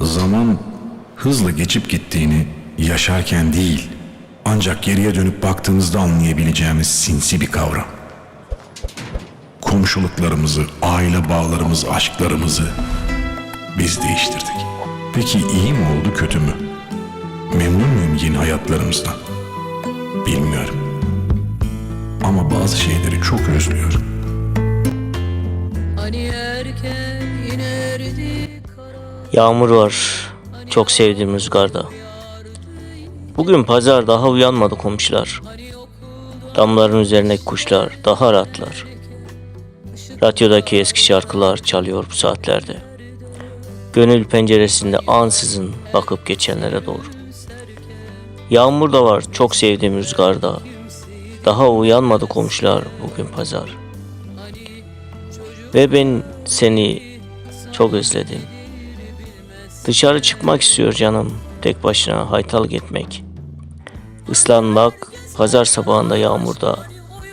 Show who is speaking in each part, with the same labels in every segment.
Speaker 1: Zaman hızla geçip gittiğini yaşarken değil, ancak geriye dönüp baktığımızda anlayabileceğimiz sinsi bir kavram. Komşuluklarımızı, aile bağlarımızı, aşklarımızı biz değiştirdik. Peki iyi mi oldu, kötü mü? Memnun muyum yeni hayatlarımızdan? Bilmiyorum. Ama bazı şeyleri çok özlüyorum.
Speaker 2: Hani erken inerdi
Speaker 3: Yağmur var. Çok sevdiğim rüzgarda. Bugün pazar daha uyanmadı komşular. Damların üzerindeki kuşlar daha rahatlar. Radyodaki eski şarkılar çalıyor bu saatlerde. Gönül penceresinde ansızın bakıp geçenlere doğru. Yağmur da var çok sevdiğim rüzgarda. Daha uyanmadı komşular bugün pazar. Ve ben seni çok özledim. Dışarı çıkmak istiyor canım. Tek başına haytalık etmek. Islanmak, pazar sabahında yağmurda,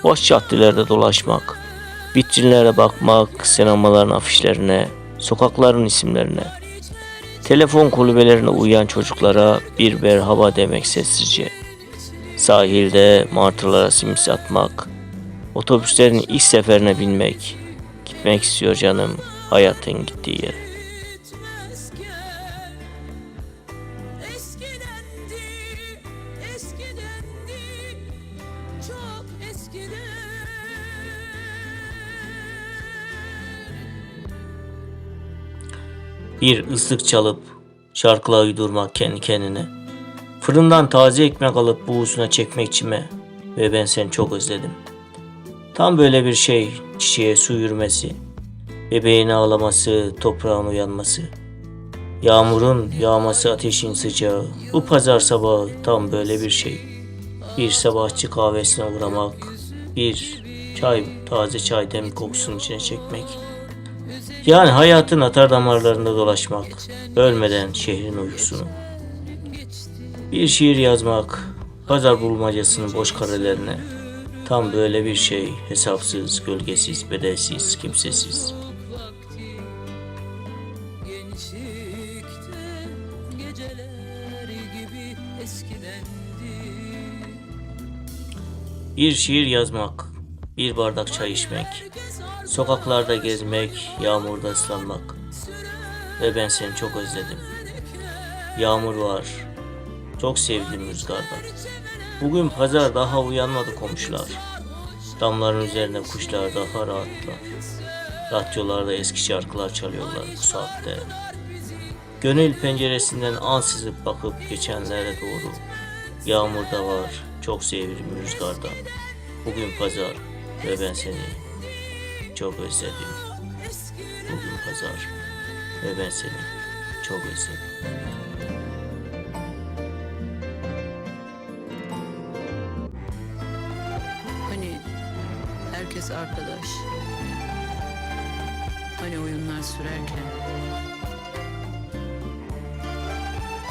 Speaker 3: boş caddelerde dolaşmak, vitrinlere bakmak, sinemaların afişlerine, sokakların isimlerine, telefon kulübelerine uyuyan çocuklara bir merhaba demek sessizce. Sahilde martılara simit atmak, otobüslerin ilk seferine binmek, gitmek istiyor canım hayatın gittiği yere. Bir ıslık çalıp şarkılar uydurmak kendi kendine. Fırından taze ekmek alıp buğusuna çekmek içime ve ben seni çok özledim. Tam böyle bir şey çiçeğe su yürümesi, bebeğin ağlaması, toprağın uyanması. Yağmurun yağması ateşin sıcağı, bu pazar sabahı tam böyle bir şey. Bir sabahçı kahvesine uğramak, bir çay, taze çay dem kokusunu içine çekmek. Yani hayatın atar damarlarında dolaşmak, ölmeden şehrin uykusunu. Bir şiir yazmak, pazar bulmacasının boş karelerine. Tam böyle bir şey, hesapsız, gölgesiz, bedelsiz, kimsesiz. Bir şiir yazmak, bir bardak çay içmek, sokaklarda gezmek, yağmurda ıslanmak. Ve ben seni çok özledim. Yağmur var, çok sevdiğim rüzgarda. Bugün pazar daha uyanmadı komşular. Damların üzerinde kuşlar daha rahatlar. Radyolarda eski şarkılar çalıyorlar bu saatte. Gönül penceresinden ansızıp bakıp geçenlere doğru. Yağmur da var, çok sevdiğim rüzgarda. Bugün pazar ve ben seni çok özledim. Bugün pazar ve ben seni çok özledim.
Speaker 2: Hani herkes arkadaş Hani oyunlar sürerken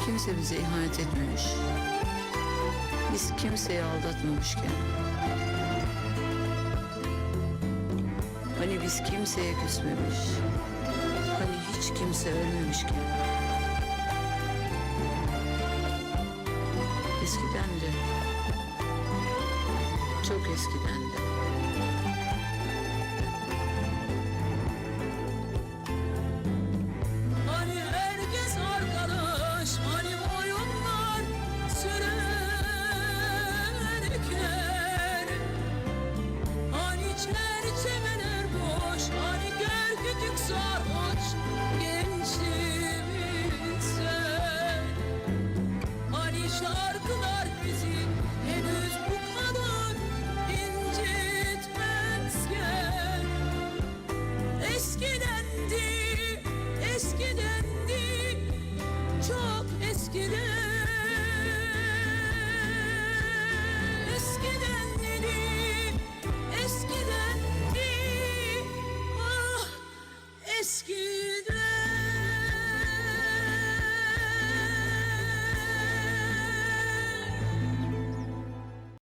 Speaker 2: Kimse bize ihanet etmemiş Biz kimseyi aldatmamışken biz kimseye küsmemiş. Hani hiç kimse ölmemişken Eskiden de. Çok eskiden de. Hani herkes arkadaş, hani oyunlar sürerken Hani görgüdük sarhoş Hani şarkı ask.